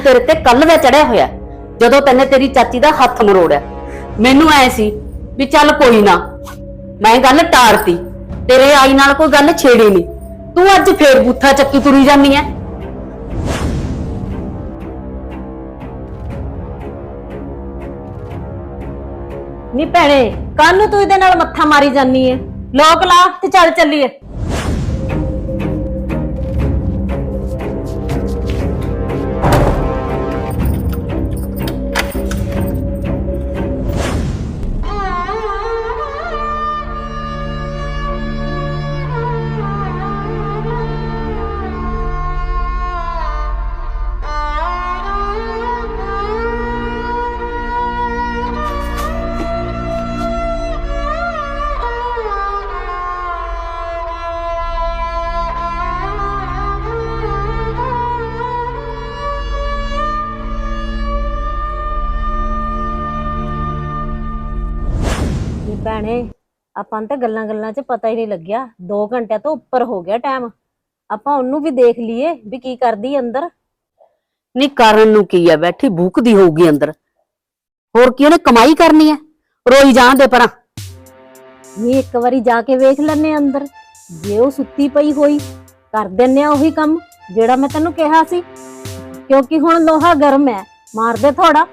ਤੇਰੇ ਤੇ ਕੱਲ ਦਾ ਚੜਿਆ ਹੋਇਆ ਜਦੋਂ ਤੈਨੇ ਤੇਰੀ ਚਾਚੀ ਦਾ ਹੱਥ ਮਰੋੜਿਆ। ਮੈਨੂੰ ਐ ਸੀ ਵੀ ਚੱਲ ਕੋਈ ਨਾ, ਮੈਂ ਗੱਲ ਟਾਰਤੀ, ਤੇਰੇ ਆਈ ਨਾਲ ਕੋਈ ਗੱਲ ਛੇੜੀ ਨਹੀਂ ਤੂੰ ਅੱਜ ਫੇਰ ਬੂਥਾ ਚੱਕੀ ਤੁਰੀ ਜਾਂਦੀ ਐ। ਨੀ ਭੈਣੇ ਕੱਲ ਨੂੰ ਤੂੰ ਇਹਦੇ ਨਾਲ ਮੱਥਾ ਮਾਰੀ ਜਾਨੀ ਏ ਲੋਕ ਲਾ ਤੇ ਚੱਲ ਚੱਲੀਏ। ਭੈਣੇ ਆਪਾਂ ਨੂੰ ਤਾਂ ਗੱਲਾਂ ਗੱਲਾਂ 'ਚ ਪਤਾ ਹੀ ਨਹੀਂ ਲੱਗਿਆ। 2 ਘੰਟਿਆਂ ਤੋਂ ਉੱਪਰ ਹੋ ਗਿਆ ਟਾਈਮ ਆਪਾਂ ਉਹਨੂੰ ਵੀ ਦੇਖ ਲਈਏ ਵੀ ਕੀ ਕਰਦੀ ਅੰਦਰ। ਨਹੀਂ ਕਰਨ ਨੂੰ ਕੀ ਐ ਬੈਠੀ ਭੂਕਦੀ ਹੋਊਗੀ ਅੰਦਰ। ਹੋਰ ਕੀ ਉਹਨੇ ਕਮਾਈ ਕਰਨੀ ਐ ਰੋਈ ਜਾਣ ਦੇ ਪਰਾਂ। ਨੀ ਇੱਕ ਵਾਰੀ ਜਾ ਕੇ ਵੇਖ ਲੈਨੇ ਅੰਦਰ। ਜੇ ਉਹ ਸੁੱਤੀ ਪਈ ਹੋਈ ਕਰ ਦਿੰਨੇ ਆ ਉਹੀ ਕੰਮ ਜਿਹੜਾ ਮੈਂ ਤੈਨੂੰ ਕਿਹਾ ਸੀ। ਕਿਉਂਕਿ ਹੁਣ ਲੋਹਾ ਗਰਮ ਹੈ ਮਾਰ ਦੇ ਥੋੜਾ